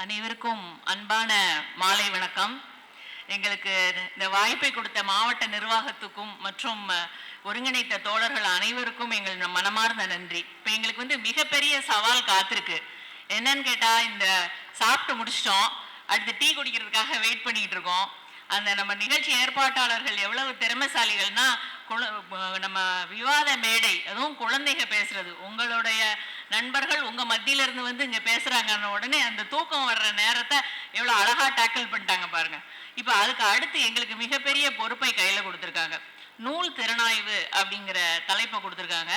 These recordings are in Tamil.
அனைவருக்கும் அன்பான மாலை வணக்கம். எங்களுக்கு இந்த வாய்ப்பை கொடுத்த மாவட்ட நிர்வாகத்துக்கும் மற்றும் ஒருங்கிணைத்த தோழர்கள் அனைவருக்கும் எங்கள் மனமார்ந்த நன்றி. இப்போ எங்களுக்கு வந்து மிகப்பெரிய சவால் காத்திருக்கு. என்னன்னு கேட்டால் இந்த சாப்பிட்டு முடிச்சிட்டோம். அடுத்து டீ குடிக்கிறதுக்காக வெயிட் பண்ணிட்டு இருக்கோம். அந்த நம்ம நிகழ்ச்சி ஏற்பாட்டாளர்கள் எவ்வளவு திறமைசாலிகள்னா குழ- நம்ம விவாத மேடை அதுவும் குழந்தைங்க பேசுறது உங்களுடைய நண்பர்கள் உங்க மத்தியில இருந்து வந்து இங்க பேசுறாங்கன்ன உடனே அந்த தூக்கம் வர்ற நேரத்தை எவ்வளவு அழகா டேக்கிள் பண்ணிட்டாங்க பாருங்க. இப்போ அதுக்கு அடுத்து எங்களுக்கு மிகப்பெரிய பொறுப்பை கையில கொடுத்துருக்காங்க. நூல் திறனாய்வு அப்படிங்கிற தலைப்பை கொடுத்துருக்காங்க.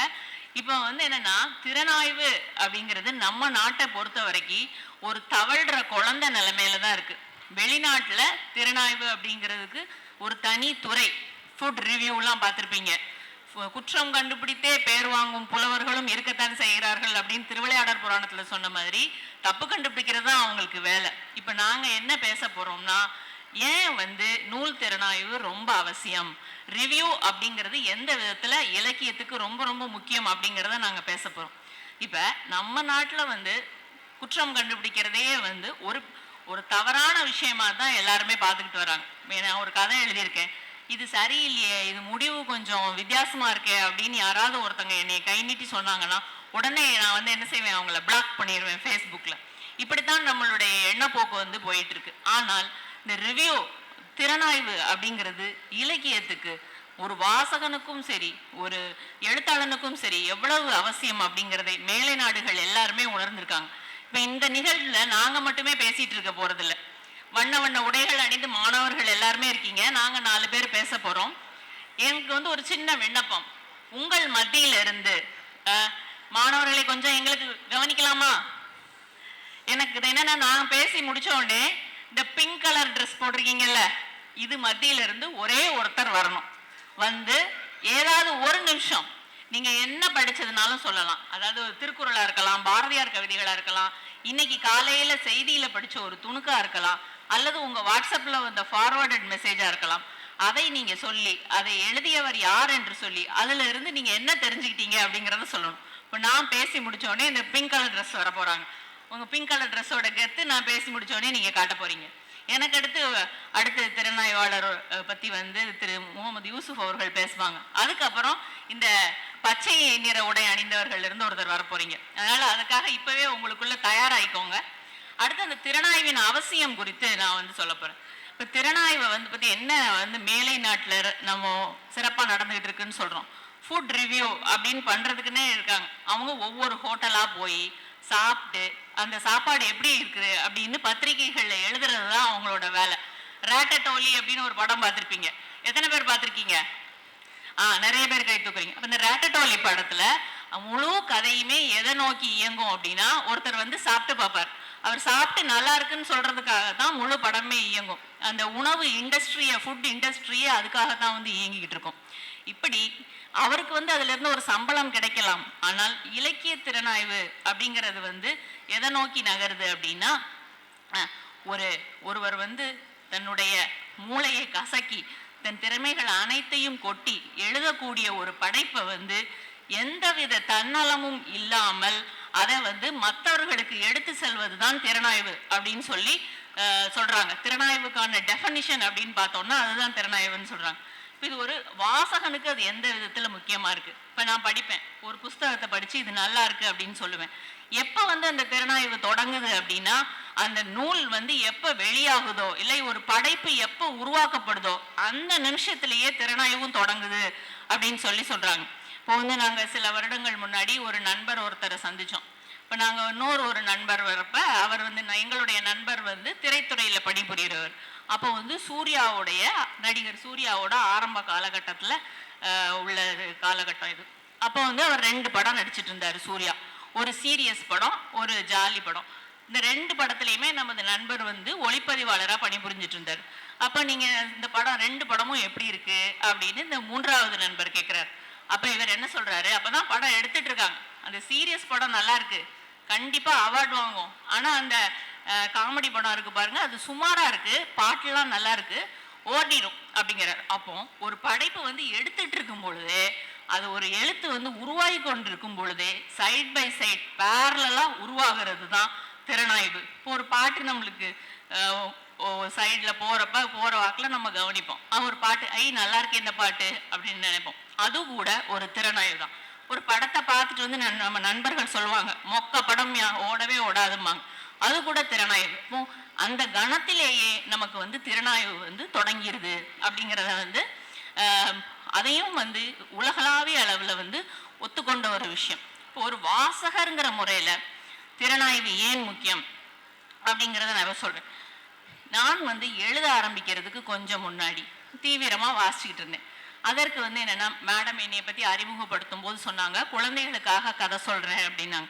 இப்போ வந்து என்னன்னா திறனாய்வு அப்படிங்கிறது நம்ம நாட்டை பொறுத்த வரைக்கும் ஒரு தவழ்ற குழந்தை நிலைமையில தான் இருக்கு. வெளிநாட்டுல திறனாய்வு அப்படிங்கிறதுக்கு ஒரு தனி துறை. ஃபுட் ரிவ்யூலாம் பார்த்துருப்பீங்க. குற்றம் கண்டுபிடித்தே பேர் வாங்கும் புலவர்களும் இருக்கத்தான் செய்கிறார்கள் அப்படின்னு திருவிளையாடற் புராணத்தில் சொன்ன மாதிரி தப்பு கண்டுபிடிக்கிறது தான் அவங்களுக்கு வேலை. இப்போ நாங்கள் என்ன பேச போகிறோம்னா ஏன் வந்து நூல் திறனாய்வு ரொம்ப அவசியம்? ரிவ்யூ அப்படிங்கிறது எந்த விதத்தில் இலக்கியத்துக்கு ரொம்ப ரொம்ப முக்கியம் அப்படிங்கிறத நாங்கள் பேச போகிறோம் இப்போ நம்ம நாட்டில் வந்து குற்றம் கண்டுபிடிக்கிறதே வந்து ஒரு ஒரு தவறான விஷயமா தான் எல்லாருமே பார்த்துக்கிட்டு வராங்க. நான் ஒரு கதை எழுதியிருக்கேன். இது சரியில்லையே இது முடிவு கொஞ்சம் வித்தியாசமா இருக்கே அப்படின்னு யாராவது ஒருத்தங்க என்னை கை நீட்டி சொன்னாங்கன்னா உடனே நான் வந்து என்ன செய்வேன்? அவங்கள பிளாக் பண்ணிடுவேன் ஃபேஸ்புக்கில் இப்படித்தான் நம்மளுடைய எண்ணப்போக்கு வந்து போயிட்டு இருக்கு ஆனால் இந்த ரிவ்யூ திறனாய்வு அப்படிங்கிறது இலக்கியத்துக்கு ஒரு வாசகனுக்கும் சரி ஒரு எழுத்தாளனுக்கும் சரி எவ்வளவு அவசியம் அப்படிங்கிறதை மேலை நாடுகள் எல்லாருமே உணர்ந்திருக்காங்க. இப்போ இந்த நிகழ்வுல நாங்க மட்டுமே பேசிட்டு இருக்க போறதில்ல. வண்ண வண்ண உடைகள் அணிந்து இருக்கீங்க நாங்க நாலு பேர் பேச போறோம். எனக்கு வந்து ஒரு சின்ன விண்ணப்பம். உங்கள் மத்தியில இருந்து மாணவர்களை கொஞ்சம் எங்களுக்கு கவனிக்கலாமா? எனக்கு இது என்னன்னா நான் பேசி முடிச்ச உடனே இந்த பிங்க் கலர் ட்ரெஸ் போட்டிருக்கீங்கல்ல இது மத்தியில இருந்து ஒரே ஒருத்தர் வரணும். வந்து ஏதாவது ஒரு நிமிஷம் நீங்க என்ன படிச்சதுனாலும் சொல்லலாம். அதாவது ஒரு திருக்குறளா இருக்கலாம் பாரதியார் கவிதைகளா இருக்கலாம் இன்னைக்கு காலையில செய்தியில படிச்ச ஒரு துணுக்கா இருக்கலாம் அல்லது உங்கள் வாட்ஸ்அப்பில் வந்த ஃபார்வர்டட் மெசேஜாக இருக்கலாம். அதை நீங்கள் சொல்லி அதை எழுதியவர் யார் என்று சொல்லி அதுல இருந்து என்ன தெரிஞ்சுக்கிட்டீங்க அப்படிங்கிறத சொல்லணும். இப்போ நான் பேசி முடித்தோடனே இந்த பிங்க் கலர் ட்ரெஸ் வர போகிறாங்க உங்கள் பிங்க் கலர் ட்ரெஸ்ஸோட கெத்து நான் பேசி முடித்தோடனே நீங்கள் காட்ட போகிறீங்க எனக்கு அடுத்து அடுத்து திறனாய்வாளர் பற்றி வந்து திரு முகமது யூசுப் அவர்கள் பேசுவாங்க. அதுக்கப்புறம் இந்த பச்சை நிற உடை அணிந்தவர்கள் இருந்து ஒருத்தர் வர போகிறீங்க அதனால் அதுக்காக இப்போவே உங்களுக்குள்ளே தயாராகிக்கோங்க. அடுத்து அந்த திறனாய்வின் அவசியம் குறித்து நான் வந்து சொல்ல போறேன். இப்போ திறனாய்வை வந்து பத்தி என்ன வந்து மேலை நாட்டுல நம்ம சிறப்பா நடந்துகிட்டு இருக்குன்னு சொல்றோம். ஃபுட் ரிவ்யூ அப்படின்னு பண்றதுக்குன்னே இருக்காங்க. அவங்க ஒவ்வொரு ஹோட்டலா போய் சாப்பிட்டு அந்த சாப்பாடு எப்படி இருக்குது அப்படின்னு பத்திரிகைகள்ல எழுதுறது தான் அவங்களோட வேலை. ரேட்டட்டோலி அப்படின்னு ஒரு படம் பார்த்துருப்பீங்க. எத்தனை பேர் பார்த்துருக்கீங்க? ஆ நிறைய பேர் கை தூக்குறீங்க. அப்ப இந்த ரேட்டட்டோலி படத்துல முழு கதையுமே எதை நோக்கி இயங்கும் அப்படின்னா ஒருத்தர் வந்து சாப்பிட்டு பார்ப்பார். அவர் சாப்பிட்டு நல்லா இருக்குன்னு சொல்றதுக்காக தான் முழு படமே இயங்கும். அந்த உணவு இண்டஸ்ட்ரியை ஃபுட் இண்டஸ்ட்ரியே அதுக்காக தான் வந்து இயங்கிக்கிட்டு இருக்கும். இப்படி அவருக்கு வந்து அதுலேருந்து ஒரு சம்பளம் கிடைக்கலாம். ஆனால் இலக்கிய திறனாய்வு அப்படிங்கிறது வந்து எதை நோக்கி நகருது அப்படின்னா ஒரு ஒருவர் வந்து தன்னுடைய மூளையை கசக்கி தன் திறமைகள் அனைத்தையும் கொட்டி எழுதக்கூடிய ஒரு படைப்பை வந்து எந்தவித தன்னலமும் இல்லாமல் அதை வந்து மற்றவர்களுக்கு எடுத்து செல்வது தான் திறனாய்வு அப்படின்னு சொல்லி சொல்றாங்க. திறனாய்வுக்கான டெஃபனிஷன் அப்படின்னு பார்த்தோம்னா அதுதான் திறனாய்வுன்னு சொல்றாங்க. இது ஒரு வாசகனுக்கு அது எந்த விதத்துல முக்கியமா இருக்கு? இப்ப நான் படிப்பேன். ஒரு புஸ்தகத்தை படிச்சு இது நல்லா இருக்கு அப்படின்னு சொல்லுவேன். எப்ப வந்து அந்த திறனாய்வு தொடங்குது அப்படின்னா அந்த நூல் வந்து எப்ப வெளியாகுதோ இல்லை ஒரு படைப்பு எப்ப உருவாக்கப்படுதோ அந்த நிமிஷத்திலேயே திறனாய்வும் தொடங்குது அப்படின்னு சொல்லி சொல்றாங்க. இப்போ வந்து நாங்கள் சில வருடங்கள் முன்னாடி ஒரு நண்பர் ஒருத்தரை சந்தித்தோம் இப்போ நாங்கள் இன்னொரு ஒரு நண்பர் வரப்ப அவர் வந்து எங்களுடைய நண்பர் வந்து திரைத்துறையில் பணிபுரிகிறவர் அப்போ வந்து சூர்யாவுடைய நடிகர் சூர்யாவோட ஆரம்ப காலகட்டத்தில் உள்ள காலகட்டம் இது. அப்போ வந்து அவர் ரெண்டு படம் நடிச்சிட்டு இருந்தார் சூர்யா. ஒரு சீரியஸ் படம் ஒரு ஜாலி படம். இந்த ரெண்டு படத்துலையுமே நமது நண்பர் வந்து ஒளிப்பதிவாளராக பணிபுரிஞ்சிட்டு இருந்தார். அப்போ நீங்கள் இந்த படம் ரெண்டு படமும் எப்படி இருக்குது அப்படின்னு இந்த மூன்றாவது நண்பர் கேட்குறாரு அப்ப இவர் என்ன சொல்றாரு? அப்பதான் படம் எடுத்துட்டு இருக்காங்க. அந்த சீரியஸ் படம் நல்லா இருக்கு. கண்டிப்பா அவார்டு வாங்கும் ஆனா அந்த காமெடி படம் இருக்கு பாருங்க. அது சுமாரா இருக்கு. பாட்டுலாம் நல்லா இருக்கு. ஓடிடும் அப்படிங்கிறார். அப்போ ஒரு படைப்பு வந்து எடுத்துட்டு இருக்கும் பொழுது அது ஒரு எழுத்து வந்து உருவாகி கொண்டிருக்கும் பொழுதே சைட் பை சைட் பேரலாம் உருவாகிறது தான் திறனாய்வு. இப்போ ஒரு பாட்டு நம்மளுக்கு சைடில் போகிறப்ப போகிற வாக்கில் நம்ம கவனிப்போம். ஒரு பாட்டு ஐ நல்லா இருக்கு இந்த பாட்டு அப்படின்னு நினைப்போம். அது கூட ஒரு திறனாய்வு தான். ஒரு படத்தை பார்த்துட்டு வந்து நன்- நம்ம நண்பர்கள் சொல்லுவாங்க மொக்க படம் யா- ஓடவே ஓடாதும்பாங்க. அது கூட திறனாய்வு. இப்போ அந்த கணத்திலேயே நமக்கு வந்து திறனாய்வு வந்து தொடங்கிடுது அப்படிங்கிறத வந்து அதையும் வந்து உலகளாவிய அளவில் வந்து ஒத்துக்கொண்ட ஒரு விஷயம். இப்போ ஒரு வாசகருங்கிற முறையில் திறனாய்வு ஏன் முக்கியம் அப்படிங்கிறத நான் சொல்கிறேன் நான் வந்து எழுத ஆரம்பிக்கிறதுக்கு கொஞ்சம் முன்னாடி தீவிரமாக வாசிச்சுக்கிட்டு இருந்தேன். அதற்கு வந்து என்னென்னா மேடம் என்னையை பற்றி அறிமுகப்படுத்தும் போது சொன்னாங்க குழந்தைகளுக்காக கதை சொல்கிறேன் அப்படின்னாங்க.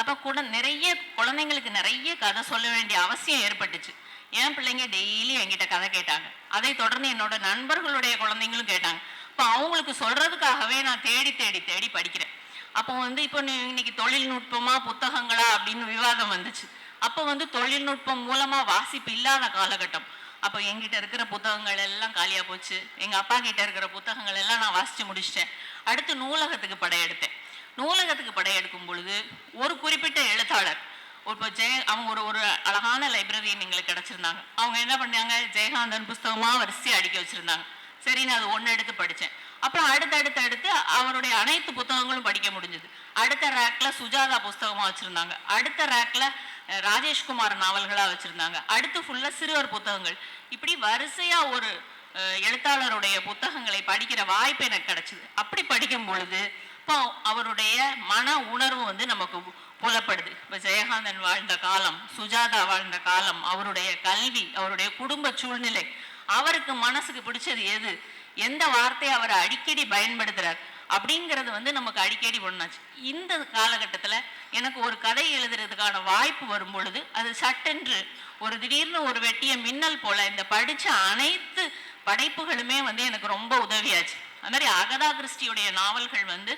அப்போ கூட நிறைய குழந்தைங்களுக்கு நிறைய கதை சொல்ல வேண்டிய அவசியம் ஏற்பட்டுச்சு. என் பிள்ளைங்க டெய்லி என்கிட்ட கதை கேட்டாங்க. அதை தொடர்ந்து என்னோட நண்பர்களுடைய குழந்தைங்களும் கேட்டாங்க. இப்போ அவங்களுக்கு சொல்கிறதுக்காகவே நான் தேடி தேடி தேடி படிக்கிறேன். அப்போ வந்து இப்போ இன்னைக்கு தொழில்நுட்பமா புத்தகங்களா? அப்படின்னு விவாதம் வந்துச்சு. அப்போ வந்து தொழில்நுட்பம் மூலமாக வாசிப்பு இல்லாத காலகட்டம். அப்போ எங்கிட்ட இருக்கிற புத்தகங்கள் எல்லாம் காலியாக போச்சு. எங்கள் அப்பா கிட்ட இருக்கிற புத்தகங்கள் எல்லாம் நான் வாசித்து முடிச்சிட்டேன். அடுத்து நூலகத்துக்கு படையெடுத்தேன். நூலகத்துக்கு படையெடுக்கும் பொழுது ஒரு குறிப்பிட்ட எழுத்தாளர் இப்போ ஜெய அவங்க ஒரு ஒரு அழகான லைப்ரரியன் எங்களுக்கு கிடச்சிருந்தாங்க. அவங்க என்ன பண்ணாங்க? ஜெயகாந்தன் புஸ்தகமாக வரிசையாக அடிக்க வச்சுருந்தாங்க. சரி நான் அது ஒன்று எடுத்து படித்தேன் அப்புறம் அடுத்து அடுத்து அடுத்து அவருடைய அனைத்து புத்தகங்களும் படிக்க முடிஞ்சது. அடுத்த ரேக்கில் சுஜாதா புஸ்தகமாக வச்சுருந்தாங்க. அடுத்த ரேக்கில் ராஜேஷ்குமார் நாவல்களா வச்சுருந்தாங்க. அடுத்து ஃபுல்லாக சிறுவர் புத்தகங்கள். இப்படி வரிசையா ஒரு எழுத்தாளருடைய புத்தகங்களை படிக்கிற வாய்ப்பு எனக்கு கிடைச்சிது. அப்படி படிக்கும் பொழுது இப்போ அவருடைய மன உணர்வு வந்து நமக்கு புலப்படுது. இப்போ ஜெயகாந்தன் வாழ்ந்த காலம் சுஜாதா வாழ்ந்த காலம் அவருடைய கல்வி அவருடைய குடும்ப சூழ்நிலை அவருக்கு மனசுக்கு பிடிச்சது எது? எந்த வார்த்தையை அவர் அடிக்கடி பயன்படுத்துகிறார் அப்படிங்கிறது வந்து நமக்கு அடிக்கடி ஒன்றாச்சு இந்த காலகட்டத்தில் எனக்கு ஒரு கதை எழுதுறதுக்கான வாய்ப்பு வரும் பொழுது அது சட்டென்று ஒரு திடீர்னு ஒரு வெட்டிய மின்னல் போல இந்த படித்த அனைத்து படைப்புகளுமே வந்து எனக்கு ரொம்ப உதவியாச்சு. அது மாதிரி அகதா கிறிஸ்டியுடைய நாவல்கள் வந்து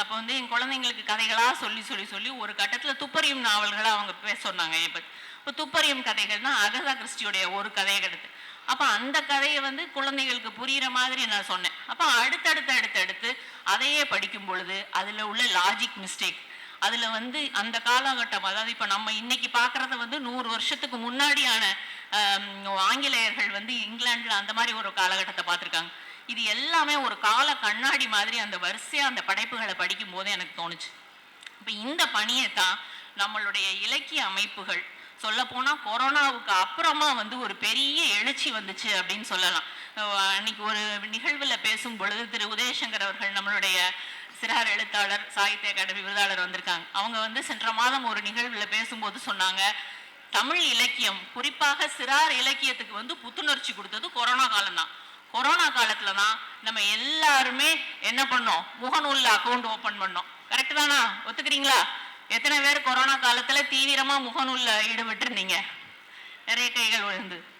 அப்போ வந்து என் குழந்தைங்களுக்கு கதைகளாக சொல்லி சொல்லி சொல்லி ஒரு கட்டத்தில் துப்பறியும் நாவல்களை அவங்க பேச சொன்னாங்க. இப்போ இப்போ துப்பறியும் கதைகள்னா அகதா கிறிஸ்டியுடைய ஒரு கதையை கிடத்து. அப்போ அந்த கதையை வந்து குழந்தைகளுக்கு புரிகிற மாதிரி நான் சொன்னேன். அப்போ அடுத்தடுத்து அடுத்தடுத்து அதையே படிக்கும் பொழுது அதில் உள்ள லாஜிக் மிஸ்டேக் அதில் வந்து அந்த காலகட்டம் அதாவது இப்போ நம்ம இன்னைக்கு பார்க்குறத வந்து நூறு வருஷத்துக்கு முன்னாடியான ஆங்கிலேயர்கள் வந்து இங்கிலாண்டில் அந்த மாதிரி ஒரு காலகட்டத்தை பார்த்துருக்காங்க. இது எல்லாமே ஒரு கால கண்ணாடி மாதிரி அந்த வரிசையாக அந்த படைப்புகளை படிக்கும் போதே எனக்கு தோணுச்சு. இப்போ இந்த பணியை தான் நம்மளுடைய இலக்கிய அமைப்புகள் சொல்ல போனால் கொரோனாவுக்கு அப்புறமா வந்து ஒரு பெரிய எழுச்சி வந்துச்சு அப்படின்னு சொல்லலாம். அன்னைக்கு ஒரு நிகழ்வில் பேசும் பொழுது திரு உதயசங்கர் அவர்கள் நம்மளுடைய சிறார் எழுத்தாளர் சாகித்ய அகாடமி விருதாளர் வந்திருக்காங்க. அவங்க வந்து சென்ற மாதம் ஒரு நிகழ்வில் பேசும்போது சொன்னாங்க தமிழ் இலக்கியம் குறிப்பாக சிறார் இலக்கியத்துக்கு வந்து புத்துணர்ச்சி கொடுத்தது கொரோனா காலம் தான். கொரோனா காலத்துல தான் நம்ம எல்லாருமே என்ன பண்ணோம்? முகநூலில் அக்கௌண்ட் ஓப்பன் பண்ணோம். கரெக்ட் தானா? ஒத்துக்கிறீங்களா? எத்தனை பேர் கொரோனா காலத்துல தீவிரமா முகநூல்ல ஈடுபட்டு இருந்தீங்க நிறைய கைகள் விழுந்து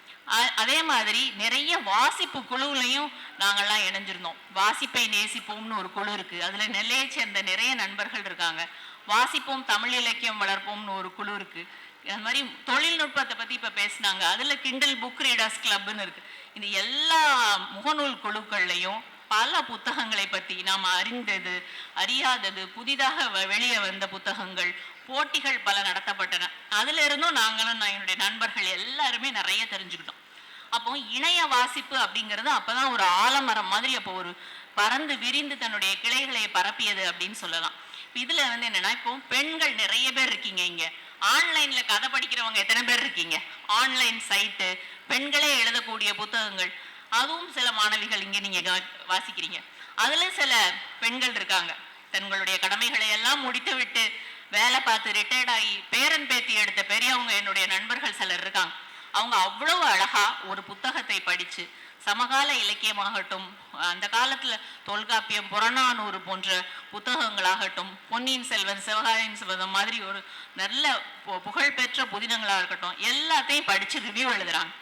அதே மாதிரி நிறைய வாசிப்பு குழுவுலையும் நாங்கள்லாம் இணைஞ்சிருந்தோம். வாசிப்பை நேசிப்போம்னு ஒரு குழு இருக்கு. அதுல நெல்லையை சேர்ந்த நிறைய நண்பர்கள் இருக்காங்க. வாசிப்போம் தமிழ் இலக்கியம் வளர்ப்போம்னு ஒரு குழு இருக்கு. அது மாதிரி தொழில்நுட்பத்தை பத்தி இப்ப பேசினாங்க. அதுல கிண்டல் புக் ரீடர்ஸ் கிளப்னு இருக்கு. இந்த எல்லா முகநூல் குழுக்கள்லையும் பல புத்தகங்களை பற்றி நாம் அறிந்தது அறியாதது புதிதாக வ- வெளியே வந்த புத்தகங்கள் போட்டிகள் பல நடத்தப்பட்டன. அதுல இருந்தும் நாங்களும் நான் என்னுடைய நண்பர்கள் எல்லாருமே நிறைய தெரிஞ்சுக்கிட்டோம். அப்போ இணைய வாசிப்பு அப்படிங்கிறது அப்பதான் ஒரு ஆலமரம் மாதிரி அப்போ ஒரு பறந்து விரிந்து தன்னுடைய கிளைகளை பரப்பியது அப்படின்னு சொல்லலாம். இதுல வந்து என்னன்னா இப்போ பெண்கள் நிறைய பேர் இருக்கீங்க இங்க. ஆன்லைன்ல கதை படிக்கிறவங்க எத்தனை பேர் இருக்கீங்க? ஆன்லைன் சைட்டு பெண்களே எழுதக்கூடிய புத்தகங்கள். அதுவும் சில மாணவிகள் இங்கே நீங்கள் வாசிக்கிறீங்க. அதில் சில பெண்கள் இருக்காங்க. தங்களுடைய கடமைகளை எல்லாம் முடித்து விட்டு வேலை பார்த்து ரிட்டையர்ட் ஆகி பேரன் பேத்தி எடுத்த பெரியவங்க என்னுடைய நண்பர்கள் சிலர் இருக்காங்க. அவங்க அவ்வளவு அழகா ஒரு புத்தகத்தை படித்து சமகால இலக்கியமாகட்டும் அந்த காலத்தில் தொல்காப்பியம் புறநானூறு போன்ற புத்தகங்களாகட்டும் பொன்னியின் செல்வன் சிவகாயின் சிவதம் மாதிரி ஒரு நல்ல பு- புகழ்பெற்ற புதினங்களாக இருக்கட்டும் எல்லாத்தையும் படித்து ரிவ்யூ எழுதுறாங்க.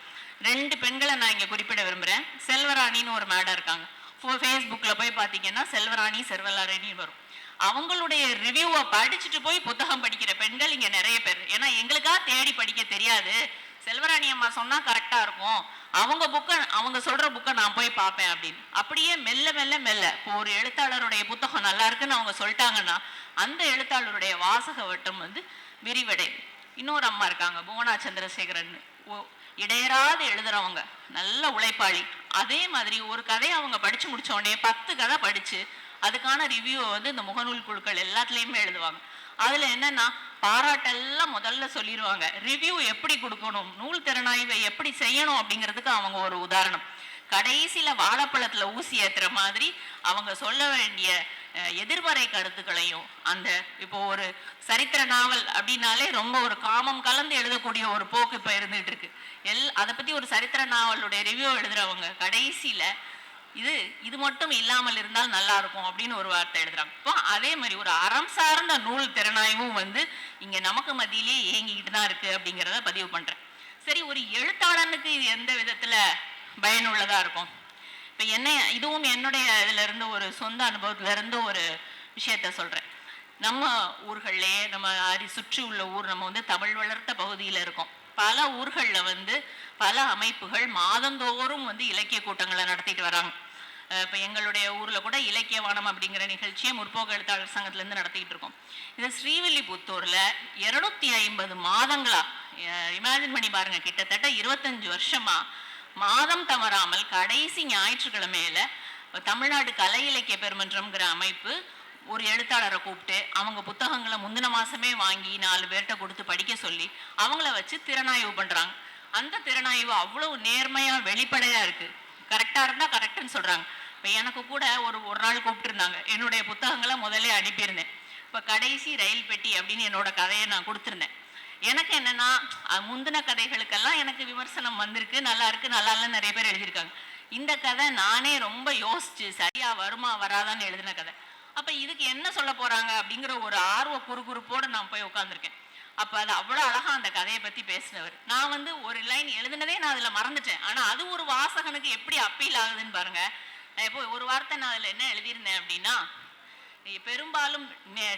ரெண்டு பெண்களை நான் இங்கே குறிப்பிட விரும்புகிறேன் செல்வராணின்னு ஒரு மேடம் இருக்காங்க. ஃபேஸ்புக்கில் போய் பார்த்தீங்கன்னா செல்வராணி செல்வலாரணி வரும். அவங்களுடைய ரிவ்யூவை படிச்சுட்டு போய் புத்தகம் படிக்கிற பெண்கள் இங்கே நிறைய பேர். ஏன்னா எங்களுக்கா தேடி படிக்க தெரியாது. செல்வராணி அம்மா சொன்னால் கரெக்டாக இருக்கும். அவங்க புக்கை அவங்க சொல்கிற புக்கை நான் போய் பார்ப்பேன் அப்படின்னு. அப்படியே மெல்ல மெல்ல மெல்ல. இப்போ ஒரு எழுத்தாளருடைய புத்தகம் நல்லா இருக்குன்னு அவங்க சொல்லிட்டாங்கன்னா அந்த எழுத்தாளருடைய வாசக வட்டம் வந்து விரிவடை இன்னொரு அம்மா இருக்காங்க புவனா சந்திரசேகரன் இடையராது இடையறாது எழுதுறவங்க நல்ல உழைப்பாளி. அதே மாதிரி ஒரு கதையை அவங்க படிச்சு முடிச்ச உடனே பத்து கதை படிச்சு அதுக்கான ரிவ்யூவை வந்து இந்த முகநூல் குழுக்கள் எல்லாத்துலேயுமே எழுதுவாங்க. அதுல என்னன்னா பாராட்டெல்லாம் முதல்ல சொல்லிடுவாங்க. ரிவ்யூ எப்படி கொடுக்கணும் நூல் திறனாய்வை எப்படி செய்யணும் அப்படிங்கிறதுக்கு அவங்க ஒரு உதாரணம். கடைசியில வாழைப்பழத்துல ஊசி ஏத்துற மாதிரி அவங்க சொல்ல வேண்டிய எதிர்மறை கருத்துக்களையும் அந்த இப்போ ஒரு சரித்திர நாவல் அப்படின்னாலே ரொம்ப ஒரு காமம் கலந்து எழுதக்கூடிய ஒரு போக்கு இப்போ இருந்துட்டு இருக்கு எல் அதை பத்தி ஒரு சரித்திர நாவலுடைய ரிவ்யூ எழுதுறவங்க கடைசியில இது இது மட்டும் இல்லாமல் இருந்தால் நல்லா இருக்கும் அப்படின்னு ஒரு வார்த்தை எழுதுறாங்க. இப்போ அதே மாதிரி ஒரு அறம் சார்ந்த நூல் திறனாய்வும் வந்து இங்க நமக்கு மத்தியிலே இயங்கிக்கிட்டு தான் இருக்கு அப்படிங்கிறத பதிவு பண்றேன். சரி ஒரு எழுத்தாளனுக்கு இது எந்த விதத்துல பயனுள்ளதா இருக்கும்? இப்போ என்ன இதுவும் என்னுடைய இதுல இருந்து ஒரு சொந்த அனுபவத்திலிருந்து ஒரு விஷயத்த சொல்றேன். நம்ம ஊர்களிலே நம்ம அரி சுற்றி உள்ள ஊர் நம்ம வந்து தமிழ் வளர்த்த பகுதியில இருக்கோம். பல ஊர்களில் வந்து பல அமைப்புகள் மாதந்தோறும் வந்து இலக்கிய கூட்டங்களை நடத்திட்டு வராங்க. இப்போ எங்களுடைய ஊர்ல கூட இலக்கியவானம் அப்படிங்கிற நிகழ்ச்சியை முற்போக்கு எழுத்தாளர் சங்கத்துல இருந்து நடத்திட்டு இருக்கோம். இது ஸ்ரீவில்லிபுத்தூர்ல இருநூத்தி ஐம்பது மாதங்களா இமேஜின் பண்ணி பாருங்க கிட்டத்தட்ட இருபத்தஞ்சு வருஷமா மாதம் தவறாமல் கடைசி ஞாயிற்றுக்கிழமையில தமிழ்நாடு கலை இலக்கிய பெருமன்றம்ங்கிற அமைப்பு ஒரு எழுத்தாளரை கூப்பிட்டு அவங்க புத்தகங்களை முந்தின மாசமே வாங்கி நாலு பேர்கிட்ட கொடுத்து படிக்க சொல்லி அவங்கள வச்சு திறனாய்வு பண்றாங்க. அந்த திறனாய்வு அவ்வளவு நேர்மையா வெளிப்படையா இருக்கு. கரெக்டா இருந்தா கரெக்ட்னு சொல்றாங்க. இப்ப எனக்கு கூட ஒரு ஒரு நாள் கூப்பிட்டுருந்தாங்க. என்னுடைய புத்தகங்களை முதல்ல அனுப்பியிருந்தேன். இப்ப கடைசி ரயில் பெட்டி அப்படின்னு என்னோட கதையை நான் கொடுத்துருந்தேன். எனக்கு என்னன்னா முந்தின கதைகளுக்கெல்லாம் எனக்கு விமர்சனம் வந்திருக்கு. நல்லா இருக்கு நல்லா இல்லைன்னு நிறைய பேர் எழுதியிருக்காங்க. இந்த கதை நானே ரொம்ப யோசிச்சு சரியா வருமா வராதான்னு எழுதின கதை. அப்ப இதுக்கு என்ன சொல்ல போறாங்க அப்படிங்கிற ஒரு ஆர்வ குறுகுறுப்போட நான் போய் உட்காந்துருக்கேன் அப்ப அது அவ்வளவு அழகா அந்த கதையை பத்தி பேசினவர். நான் வந்து ஒரு லைன் எழுதினதே நான் அதுல மறந்துட்டேன். ஆனா அது ஒரு வாசகனுக்கு எப்படி அப்பீல் ஆகுதுன்னு பாருங்க. நான் இப்போ ஒரு வார்த்தை நான் அதுல என்ன எழுதியிருந்தேன் அப்படின்னா பெரும்பாலும்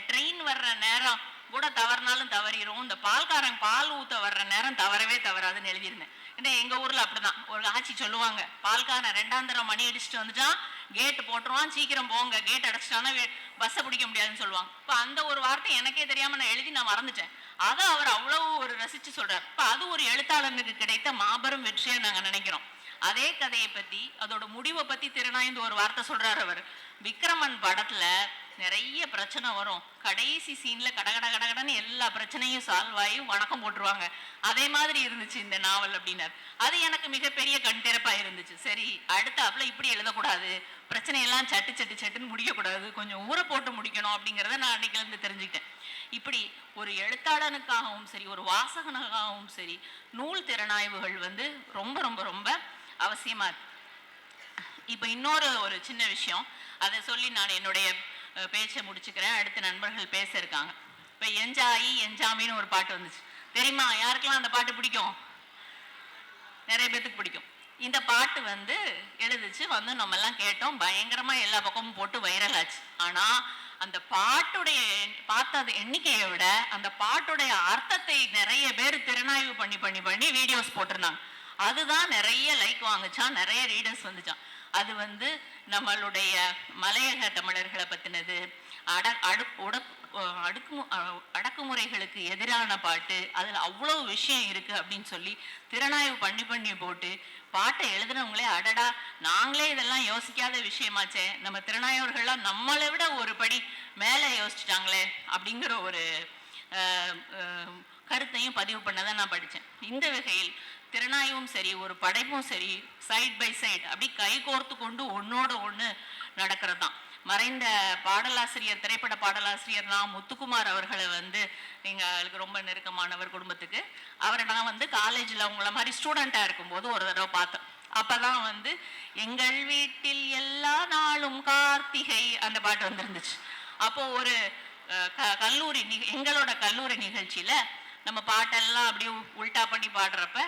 ட்ரெயின் வர்ற நேரம் கூட தவறினாலும் தவறிடும் இந்த பால்காரன் பால் ஊத்த வர்ற நேரம் தவறவே தவறாதுன்னு எழுதியிருந்தேன். ஏன்னா எங்க ஊர்ல அப்படிதான். ஒரு ஆட்சி சொல்லுவாங்க. பால்காரன் ரெண்டாம் தரம் மணி அடிச்சுட்டு வந்துட்டான். கேட் போட்டுருவான். சீக்கிரம் போங்க. கேட் அடைச்சிட்டானா பஸ்ஸை பிடிக்க முடியாதுன்னு சொல்லுவாங்க. இப்போ அந்த ஒரு வார்த்தை எனக்கே தெரியாம நான் எழுதி நான் மறந்துட்டேன். அதை அவர் அவ்வளவு ஒரு ரசிச்சு சொல்றார். இப்போ அது ஒரு எழுத்தாளனுக்கு கிடைத்த மாபெரும் வெற்றியை நாங்க நினைக்கிறோம். அதே கதையை பத்தி அதோட முடிவை பத்தி திறனாய்ந்து ஒரு வார்த்தை சொல்றாரு அவர். விக்ரமன் படத்துல நிறைய பிரச்சனை வரும். கடைசி சீன்ல கடகட கடகடன்னு எல்லா பிரச்சனையும் சால்வ் ஆகி வணக்கம் போட்டுருவாங்க. அதே மாதிரி இருந்துச்சு இந்த நாவல் அப்படின்னார். அது எனக்கு மிகப்பெரிய கண் திறப்பா இருந்துச்சு. சரி அடுத்தாப்புல இப்படி எழுதக்கூடாது. பிரச்சனையெல்லாம் சட்டு சட்டு சட்டுன்னு முடிக்கக்கூடாது. கொஞ்சம் ஊற போட்டு முடிக்கணும் அப்படிங்கிறத நான் அன்னைக்கு இருந்து தெரிஞ்சுக்கிட்டேன். இப்படி ஒரு எழுத்தாளனுக்காகவும் சரி ஒரு வாசகனுக்காகவும் சரி நூல் திறனாய்வுகள் வந்து ரொம்ப ரொம்ப ரொம்ப அவசியமா இருக்கு. இப்போ இன்னொரு ஒரு சின்ன விஷயம். அதை சொல்லி நான் என்னுடைய பேச்சை முடிச்சுக்கிறேன். அடுத்து நண்பர்கள் பேச இருக்காங்க இப்போ எஞ்சாயி எஞ்சாமின்னு ஒரு பாட்டு வந்துச்சு. தெரியுமா? யாருக்கெல்லாம் அந்த பாட்டு பிடிக்கும்? நிறைய பேத்துக்கு பிடிக்கும். இந்த பாட்டு வந்து எழுதிச்சு வந்து நம்ம எல்லாம் கேட்டோம். பயங்கரமா எல்லா பக்கமும் போட்டு வைரல் ஆச்சு. ஆனா அந்த பாட்டுடைய பார்த்தது எண்ணிக்கையை விட அந்த பாட்டுடைய அர்த்தத்தை நிறைய பேர் திறனாய்வு பண்ணி பண்ணி பண்ணி வீடியோஸ் போட்டிருந்தாங்க. அதுதான் நிறைய லைக் வாங்குச்சான் நிறைய ரீடர்ஸ் வந்துச்சான். அது வந்து நம்மளுடைய மலையக தமிழர்களை பற்றினது அட அடு உடக் அடுக்கு அடக்குமுறைகளுக்கு எதிரான பாட்டு அதில் அவ்வளோ விஷயம் இருக்குது அப்படின்னு சொல்லி திறனாய்வு பண்ணி பண்ணி போட்டு பாட்டை எழுதுனவங்களே அடடா நாங்களே இதெல்லாம் யோசிக்காத விஷயமாச்சே நம்ம திறனாய்வர்கள்லாம் நம்மளை விட ஒரு படி மேலே யோசிச்சிட்டாங்களே அப்படிங்கிற ஒரு கருத்தையும் பதிவு பண்ணதான் நான் படித்தேன். இந்த வகையில் திறனாய்வும் சரி ஒரு படைப்பும் சரி சைட் பை சைடு அப்படி கை கோர்த்து கொண்டு ஒன்னோட ஒன்று நடக்கிறது தான் மறைந்த பாடலாசிரியர் திரைப்பட பாடலாசிரியர் நான் முத்துக்குமார் அவர்களை வந்து எங்களுக்கு ரொம்ப நெருக்கமானவர் குடும்பத்துக்கு. அவரை நான் வந்து காலேஜில் உங்களை மாதிரி ஸ்டூடெண்ட்டாக இருக்கும்போது ஒரு தடவை பார்த்தேன். அப்பதான் வந்து எங்கள் வீட்டில் எல்லா நாளும் கார்த்திகை அந்த பாட்டு வந்திருந்துச்சு. அப்போது ஒரு க- கல்லூரி நிக- எங்களோட கல்லூரி நிகழ்ச்சியில் நம்ம பாட்டெல்லாம் அப்படியே உ- உல்டா பண்ணி பாடுறப்ப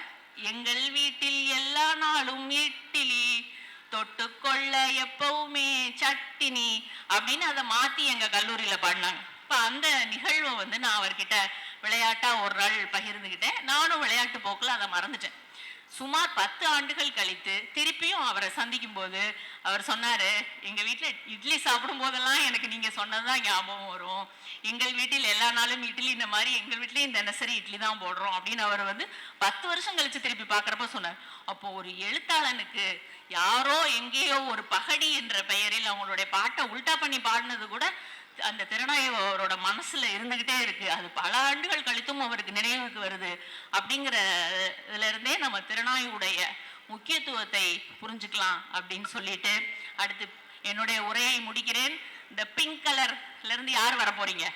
எங்கள் வீட்டில் எல்லா நாளும் இட்லி தொட்டுக்கொள்ள எப்பவுமே சட்டினி அப்படின்னு அதை மாத்தி எங்க கல்லூரியில பாடினாங்க. இப்ப அந்த நிகழ்வை வந்து நான் அவர்கிட்ட விளையாட்டா ஒரு நாள் பகிர்ந்துகிட்டேன். நானும் விளையாட்டு போக்குல அதை மறந்துட்டேன். சுமார் பத்து ஆண்டுகள் கழித்து திருப்பியும் அவரை சந்திக்கும் போது அவர் சொன்னாரு எங்க வீட்டில் இட்லி சாப்பிடும் போதெல்லாம் எனக்கு நீங்க சொன்னதுதான் ஞாபகம் வரும். எங்கள் வீட்டில் எல்லா நாளும் இட்லி இந்த மாதிரி எங்கள் வீட்லயும் தினசரி இட்லி தான் போடுறோம். அப்படின்னு அவர் வந்து பத்து வருஷம் கழிச்சு திருப்பி பார்க்குறப்ப சொன்னார். அப்போ ஒரு எழுத்தாளனுக்கு யாரோ எங்கேயோ ஒரு பகடி என்ற பெயரில் அவங்களுடைய பாட்டை உல்டா பண்ணி பாடினது கூட அந்த திறனாய் அவரோட மனசுல இருந்துகிட்டே இருக்கு. அது பல ஆண்டுகள் கழித்தும் அவருக்கு நினைவுக்கு வருது. அப்படிங்கிற இதுல இருந்தே நம்ம திறனாய்வுடைய முக்கியத்துவத்தை புரிஞ்சுக்கலாம் அப்படின்னு சொல்லிட்டு அடுத்து என்னுடைய உரையை முடிக்கிறேன். இந்த பிங்க் கலர்ல இருந்து யார் வர போறீங்க?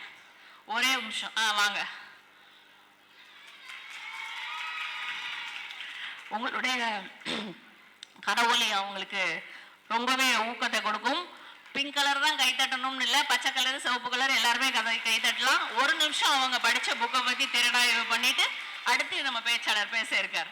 ஒரே நிமிஷம். ஆ வாங்க. உங்களுடைய கடவுளை அவங்களுக்கு ரொம்பவே ஊக்கத்தை கொடுக்கும். பிங்க் கலர் தான் கை தட்டணும்னு இல்லை பச்சை கலர் சிவப்பு கலர் எல்லாருமே கதை கை தட்டலாம். ஒரு நிமிஷம் அவங்க படிச்ச புக்கை பற்றி திறனாய்வு பண்ணிட்டு அடுத்து நம்ம பேச்சாளர் பேச இருக்கார்.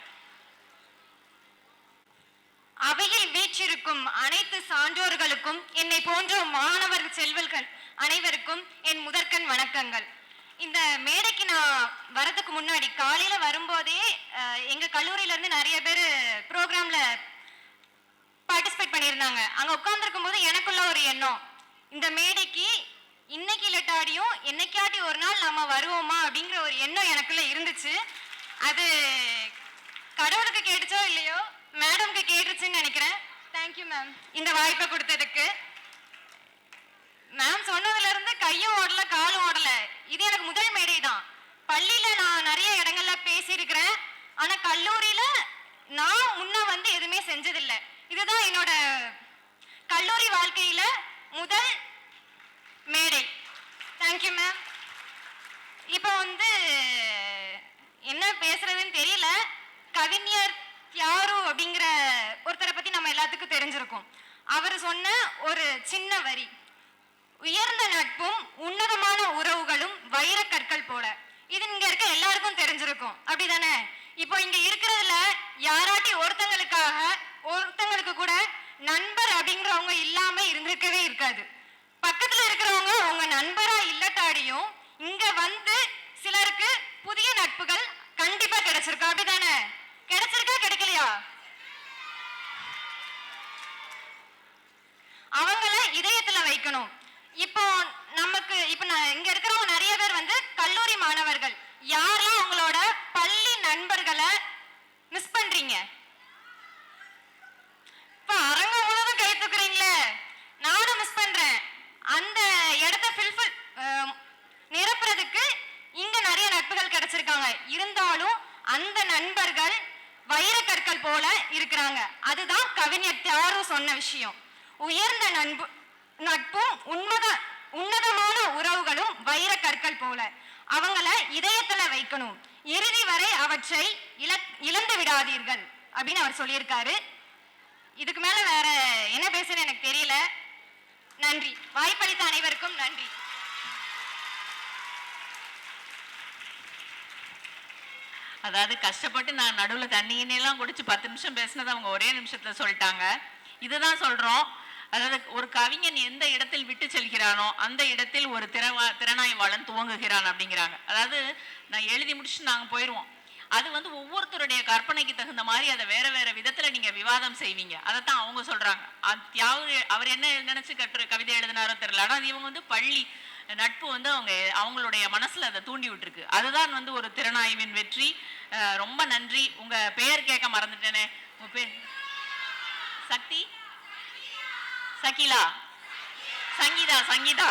அவையில் வீற்றிருக்கும் அனைத்து சான்றோர்களுக்கும் என்னை போன்ற மாணவர் செல்வல்கள் அனைவருக்கும் என் முதற்கண் வணக்கங்கள். இந்த மேடைக்கு நான் வரதுக்கு முன்னாடி காலையில் வரும்போதே அஹ், எங்க நிறைய பேர் ப்ரோக்ராம்ல பார்ட்டிசிபேட் பண்ணியிருந்தாங்க. அங்க உட்கார்ந்துருக்கும் போது எனக்குள்ள ஒரு எண்ணம். இந்த மேடைக்கு இன்னைக்கு இல்லாட்டாடியும் என்னைக்காட்டி ஒரு நாள் நம்ம வருவோமா அப்படிங்கிற ஒரு எண்ணம் எனக்குள்ள இருந்துச்சு. அது கடவுளுக்கு கேட்டுச்சோ இல்லையோ மேடம்க்கு கேட்டுச்சுன்னு நினைக்கிறேன். தேங்க்யூ மேம் இந்த வாய்ப்பை கொடுத்ததுக்கு. மேம் சொன்னதுல இருந்து கையும் ஓடல காலும் ஓடல. இது எனக்கு முதல் மேடை தான். பள்ளியில நான் நிறைய இடங்கள்ல பேசியிருக்கிறேன். ஆனா கல்லூரியில நான் முன்ன வந்து எதுவுமே செஞ்சதில்லை. இதுதான் என்னோட கல்லூரி வாழ்க்கையில முதல் மேடை. தேங்க்யூ மேம் இப்போ வந்து என்ன பேசுறதுன்னு தெரியல. கவிஞர் யாரு அப்படிங்கிற ஒருத்தரை பத்தி நம்ம எல்லாத்துக்கும் தெரிஞ்சிருக்கோம். அவர் சொன்ன ஒரு சின்ன வரி. உயர்ந்த நட்பும் உன்னதமான உறவுகளும் வைர கற்கள் போல. இது இங்க இருக்க எல்லாருக்கும் தெரிஞ்சிருக்கும். அப்படிதானே? இப்போ இங்க இருக்கிறதுல யாராட்டி ஒருத்தங்களுக்காக ஒருத்தங்களுக்கு கூட நண்பர் அப்படிங்கிறவங்க இல்லாம இருந்திருக்கவே இருக்காது. பக்கத்துல இருக்கிறவங்க உங்க நண்பரா இல்லட்டாடியும் இங்க வந்து சிலருக்கு புதிய நட்புகள் கண்டிப்பா கிடைச்சிருக்கா அப்படிதானே? கிடைச்சிருக்கா கிடைக்கலையா? அவங்கள இதயத்துல வைக்கணும். இப்போ நமக்கு இப்ப இங்க இருக்கிறவங்க நிறைய பேர் வந்து கல்லூரி மாணவர்கள். யாரெல்லாம் உங்களோட பள்ளி நண்பர்களை மிஸ் பண்றீங்க இப்ப அரங்கம் முழுவதும் கை தூக்குறீங்களே நானும் மிஸ் பண்றேன் அந்த இடத்த ஃபில்ஃபில் நிரப்புறதுக்கு இங்க நிறைய நட்புகள் கிடைச்சிருக்காங்க இருந்தாலும் அந்த நண்பர்கள் வைரக்கற்கள் போல இருக்கிறாங்க. அதுதான் கவிஞர் தியாரும் சொன்ன விஷயம். உயர்ந்த நண்பு நட்பும் உண்மத உன்னதமான உறவுகளும் வைர கற்கள் போல. அவங்கள இதயத்துல வைக்கணும். இறுதி வரை அவற்றை இழ இழந்து விடாதீர்கள் அப்படின்னு அவர் சொல்லியிருக்காரு. இதுக்கு மேல வேற என்ன பேசுன்னு எனக்கு தெரியல. நன்றி. வாய்ப்பளித்த அனைவருக்கும் நன்றி. அதாவது கஷ்டப்பட்டு நான் நடுவில் தண்ணியினெல்லாம் குடிச்சு பத்து நிமிஷம் பேசினதை அவங்க ஒரே நிமிஷத்தில் சொல்லிட்டாங்க. இதுதான் சொல்கிறோம் அதாவது ஒரு கவிஞன் எந்த இடத்தில் விட்டு செல்கிறானோ அந்த இடத்தில் ஒரு திறவா திறனாய்வாளன் துவங்குகிறான் அப்படிங்கிறாங்க. அதாவது நான் எழுதி முடிச்சு நாங்கள் போயிடுவோம் அது வந்து ஒவ்வொருத்தருடைய கற்பனைக்கு தகுந்த மாதிரி அதை வேற வேற விதத்துல நீங்க விவாதம் செய்வீங்க. அதைத்தான் அவங்க சொல்றாங்க. அது அவர் என்ன நினைச்சு கற்று கவிதை எழுதினாரோ தெரியல. ஆனா அது இவங்க வந்து பள்ளி நட்பு வந்து அவங்க அவங்களுடைய மனசுல அதை தூண்டி விட்டுருக்கு. அதுதான் வந்து ஒரு திறனாய்வின் வெற்றி. ரொம்ப நன்றி. உங்க பெயர் கேட்க மறந்துட்டேனே. உங்கள் பேர் சக்தி? சகிலா? சங்கீதா சங்கீதா.